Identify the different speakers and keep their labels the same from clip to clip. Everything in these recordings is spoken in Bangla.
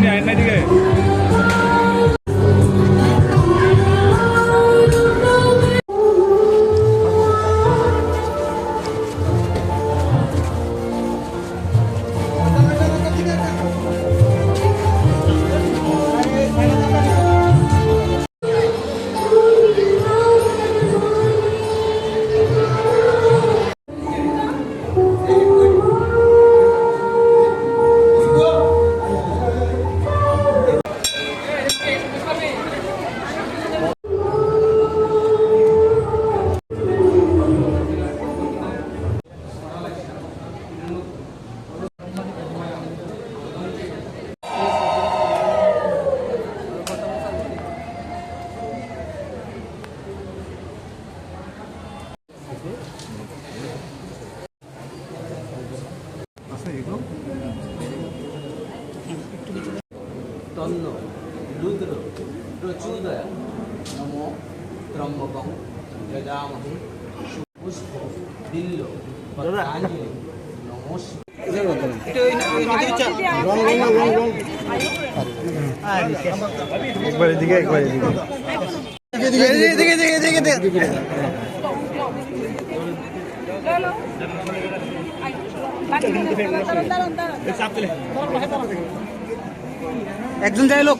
Speaker 1: নি আইন নাই দিকে
Speaker 2: তন্ন রুদ্র প্রচুদয় নম ত্রম্বকং যজামহে পুষ্প বিল্ল পত্রাঞ্জলি নমস্কার
Speaker 3: একবার এদিকে একবার এদিকে
Speaker 4: একজন যাই লোক।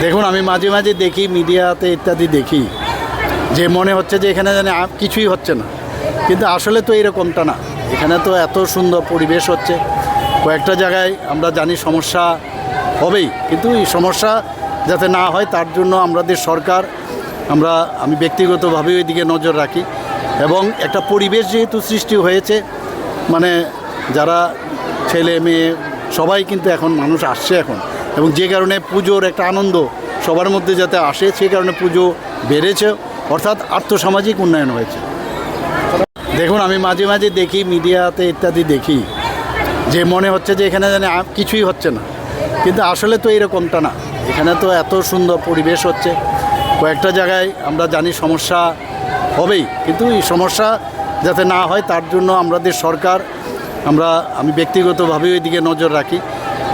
Speaker 3: দেখুন, আমি মাঝে মাঝে দেখি, মিডিয়াতে ইত্যাদি দেখি, যে মনে হচ্ছে যে এখানে জানি আ- কিছুই হচ্ছে না। কিন্তু আসলে তো এরকমটা না। এখানে তো এত সুন্দর পরিবেশ হচ্ছে। কয়েকটা জায়গায় আমরা জানি সমস্যা হবেই, কিন্তু এই সমস্যা যাতে না হয়, তার জন্য আমাদের সরকার, আমরা, আমি ব্যক্তিগতভাবে ওই দিকে নজর রাখি। এবং একটা পরিবেশ যেহেতু সৃষ্টি হয়েছে মানে যারা ছেলে, মেয়ে সবাই কিন্তু এখন মানুষ আসছে এখন। এবং যে কারণে পুজোর একটা আনন্দ সবার মধ্যে যাতে আসে, সেই কারণে পুজো বেড়েছে, অর্থাৎ আর্থসামাজিক উন্নয়ন হয়েছে। দেখুন, আমি মাঝে মাঝে দেখি, মিডিয়াতে ইত্যাদি দেখি, যে মনে হচ্ছে যে এখানে জানি কিছুই হচ্ছে না। কিন্তু আসলে তো এরকমটা না। এখানে তো এত সুন্দর পরিবেশ হচ্ছে। কয়েকটা জায়গায় আমরা জানি সমস্যা হবেই, কিন্তু এই সমস্যা যাতে না হয়, তার জন্য আমাদের সরকার আমরা, আমি ব্যক্তিগতভাবে ওই দিকে নজর রাখি।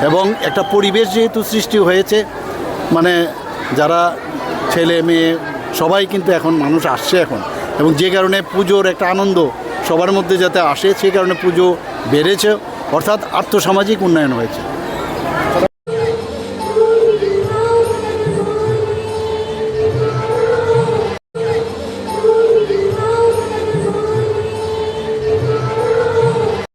Speaker 3: এবং একটা পরিবেশ যেহেতু সৃষ্টি হয়েছে মানে যারা ছেলে, মেয়ে, সবাই কিন্তু এখন মানুষ আসছে এখন। এবং যে কারণে পুজোর একটা আনন্দ সবার মধ্যে যাতে আসে সেই কারণে পুজো বেড়েছে। অর্থাৎ আর্থসামাজিক উন্নয়ন হয়েছে।